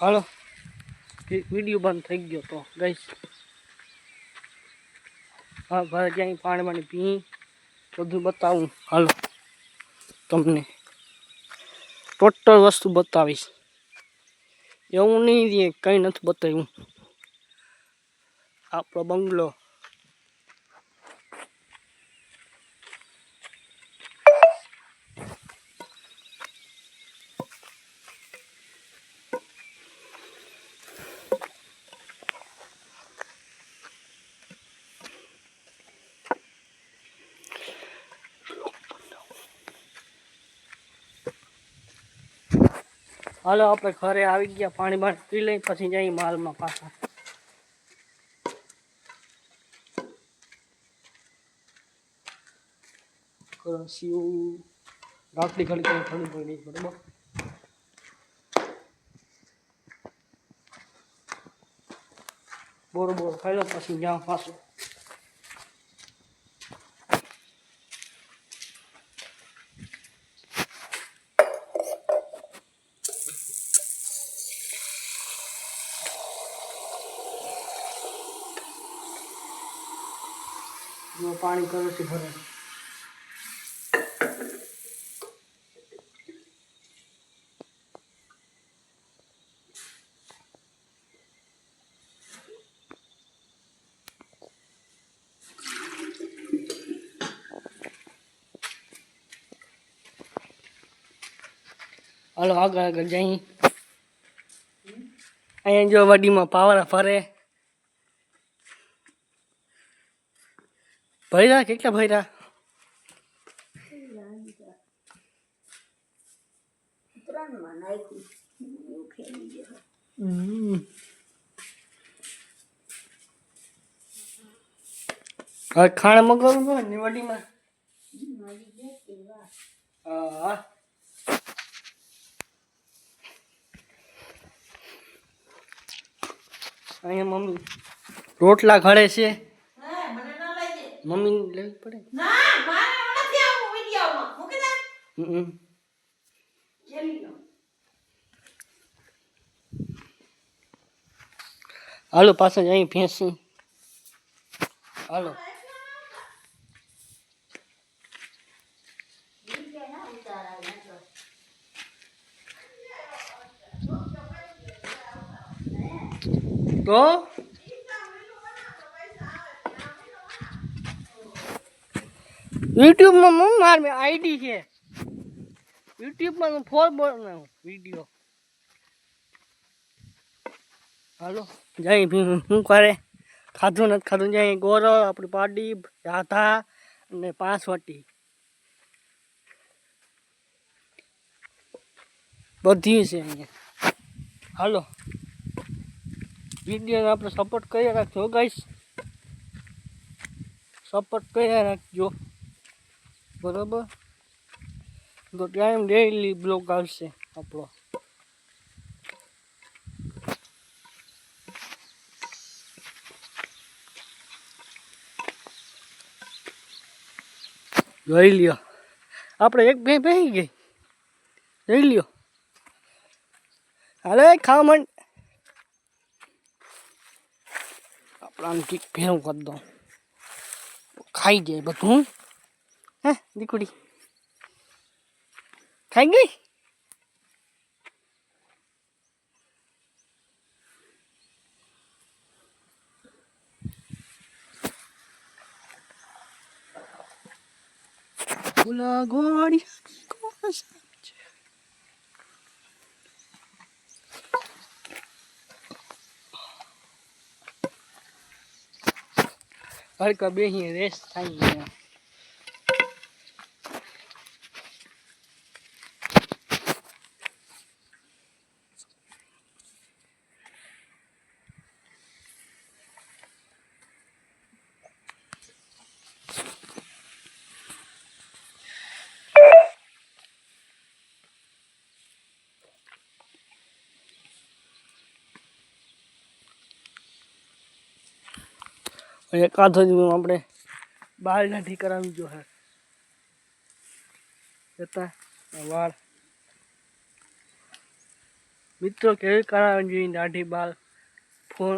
હાલો video બંધ થઈ ગયો તો ગઈશ હા ઘરે ક્યાંય પાણી પાણી પી બધું બતાવું હાલો તમને ટોટલ વસ્તુ બતાવીશ એવું નહીં રે કંઈ નથી બતાવ્યું આપણો બંગલો હાલો આપણે ઘરે આવી ગયા પાણી બાણી પી લઈ પછી જઈ માલમાં પાછા કરસ્યું રાતલી ઘડી કંઈ ઠંડી પડી બરોબર બોરો બોરો ખાઈ લો પછી જ્યાં પાછું જો પાણી કરે છે ભરે હાલો આગળ આગળ જઈ અહીંયા જો વડીમાં પાવરા ફરે ભર્યા કેટલા ભર્યા. હવે ખાણ મગાવું તો ને વડીમાં મારી જતી વાત હા. અહીંયા મમ્મી રોટલા ઘડે છે. મમ્મી લેવી પડે? ના મારે નથી આવું વિડિયોમાં. મૂકી દે હમ. હાલો પાછળ અહીં ભેંસી. હાલો. તો? યુટ્યુબમાં મમ્મી માર આઈડી છે. યુટ્યુબમાં હું ફોર બનાવું વીડિયો. હાલો, જાય શું કરે? ખાધું નથી ખાધું. જાય ગોરવ આપણી પાડી રાધા અને પાંચવટી બધી છે અહીંયા. હાલો. વિડીયોને આપણે સપોર્ટ કર્યા રાખજો ગાઈશ સપોર્ટ કર્યા રાખજો. બરાબર તો ટાઈમ ડેઈલી બ્લોગ આવશે આપણો જોઈ લ્યો આપણે એક બે બેસી ગઈ જોઈ લ્યો હાલે ખાવા માંડ આપણાને કંઈક ભેરું કરી દઉં ખાઈ જાય બધું હે દીકુડી ખાઈ ગઈ રેસ થાય અહીંયા એકાદો જ આપણે બાળ નથી કરાવી જો હે જતા વાળ મિત્રો કેવી કરાવવી જોઈએ દાઢી બાલ ફોન